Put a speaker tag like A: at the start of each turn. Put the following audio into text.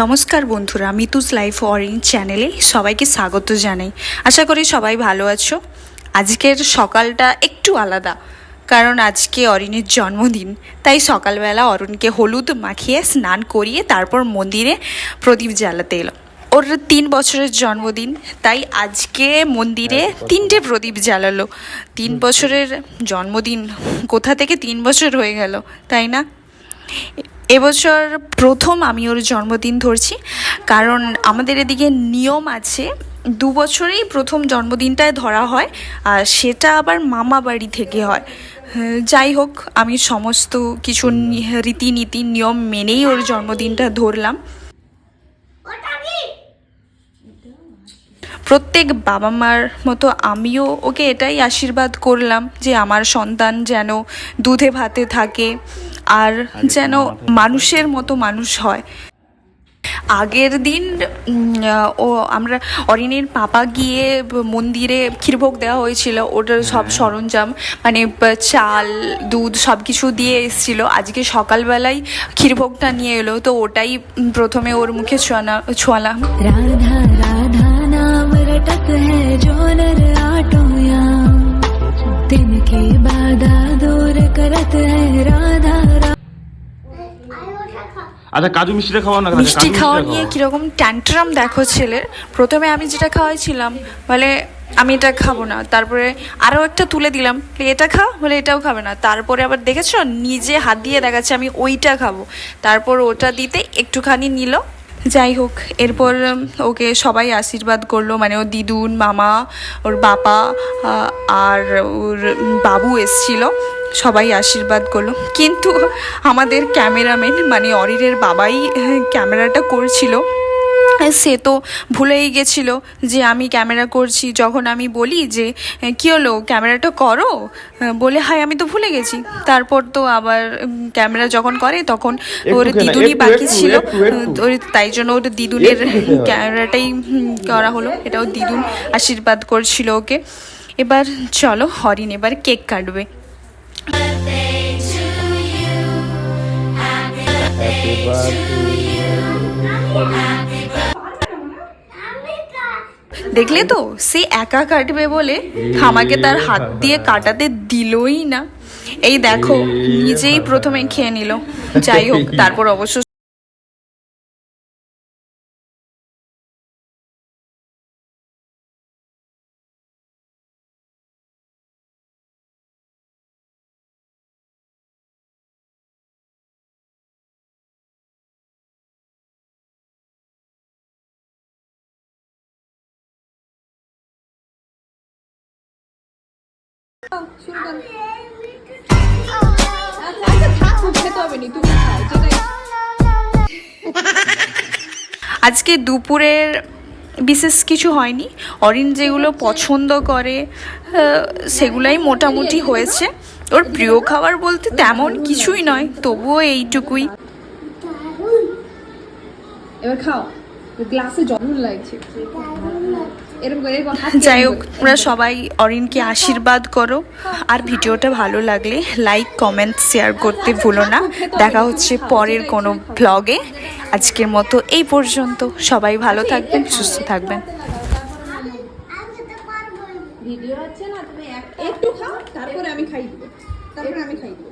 A: নমস্কার বন্ধুরা Mitu's life orange চ্যানেলে সবাইকে স্বাগত জানাই। আশা করি সবাই ভালো আছো। আজকের সকালটা একটু আলাদা কারণ আজকে অরিনের জন্মদিন তাই সকালবেলা অরুণকে হলুদ মাখিয়ে স্নান করিয়ে তারপর মন্দিরে প্রদীপ জ্বালাতে এলো। ওর তিন বছরের জন্মদিন তাই আজকে মন্দিরে তিনটে প্রদীপ জ্বালালো। তিন বছরের জন্মদিন কোথা থেকে তিন বছর হয়ে গেল তাই না? এবছর প্রথম আমি ওর জন্মদিন ধরছি। কারণ আমাদের এদিকে নিয়ম আছে দু বছরেই প্রথম জন্মদিনটায় ধরা হয় আর সেটা আবার মামা বাড়ি থেকে হয়। হ্যাঁ, যাই হোক আমি সমস্ত কিছু রীতিনীতি নিয়ম মেনেই ওর জন্মদিনটা ধরলাম। প্রত্যেক বাবা মার মতো আমিও ওকে এটাই আশীর্বাদ করলাম যে আমার সন্তান যেন দুধে ভাতে থাকে আর যেন মানুষের মতো মানুষ হয়। আগের দিন ও আমরা অরিনের পাপা গিয়ে মন্দিরে ক্ষীরভোগ দেওয়া হয়েছিল। ওটার সব সরঞ্জাম মানে চাল দুধ সব কিছু দিয়ে এসেছিল। আজকে সকালবেলায় ক্ষীরভোগটা নিয়ে এলো। তো ওটাই প্রথমে ওর মুখে ছোয়ানা ছোয়ালাম।
B: রাধা রাধা नाम रटक है जो नर आटोया तिनके बाधा दूर करत है राधा रा
C: আচ্ছা কাজু মিষ্টিটা খাওয়া না
A: মিষ্টি খাওয়া নিয়ে কিরকম ট্যান্ট্রাম দেখো ছেলের প্রথমে আমি যেটা খাওয়াইছিলাম বলে আমি এটা খাবো না তারপরে আরও একটা তুলে দিলাম বলে, এটা খা বলে এটাও খাবে না তারপরে আবার দেখেছো নিজে হাত দিয়ে দেখাচ্ছে আমি ওইটা খাবো তারপর ওটা দিতে একটুখানি নিল যাই হোক, এরপর ওকে সবাই আশীর্বাদ করল মানে ওর দিদুন, মামা, ওর বাবা আর ওর বাবু এসছিল, সবাই আশীর্বাদ করল। কিন্তু আমাদের ক্যামেরাম্যান মানে অরিরের বাবাই ক্যামেরাটা করছিল। সে তো ভুলেই গেছিল যে আমি ক্যামেরা করছি। যখন আমি বলি যে কী হলো? ক্যামেরাটা করো? বলে হাই আমি তো ভুলে গেছি। তারপর তো আবার ক্যামেরা যখন করে তখন ওর দিদুনি বাকি ছিল। ওর তাই জন্য ওর দিদুনের
C: হয়।
A: ক্যামেরাটাই করা হলো। এটাও দিদুন আশীর্বাদ করছিল ওকে। এবার চলো হরিণ এবার কেক কাটবে। দেখলে তো? সে একা কাটবে বলে আমাকে তার হাত দিয়ে কাটাতে দিলই না। এই দেখো, নিজেই প্রথমে খেয়ে নিল। যাই হোক, তারপর অবশ্য আজকে দুপুরের বিশেষ কিছু হয়নি। অরিন যেগুলো পছন্দ করে সেগুলাই মোটামুটি হয়েছে। ওর প্রিয় খাবার বলতে তেমন কিছুই নয়, তবুও এইটুকুই।
D: এবার খাও। গ্লাসে জল লাগছে।
A: যাই হোক তোমরা সবাই অরিনকে আশীর্বাদ করো। আর ভিডিওটা ভালো লাগলে লাইক কমেন্ট শেয়ার করতে ভুলো না। দেখা হচ্ছে পরের কোনো ব্লগে আজকের মতো এই পর্যন্ত। সবাই ভালো থাকবেন সুস্থ থাকবেন।
D: ভিডিও আছে না তুমি একটু খাও তারপরে আমি খাই দিব। তারপরে আমি খাই দিব।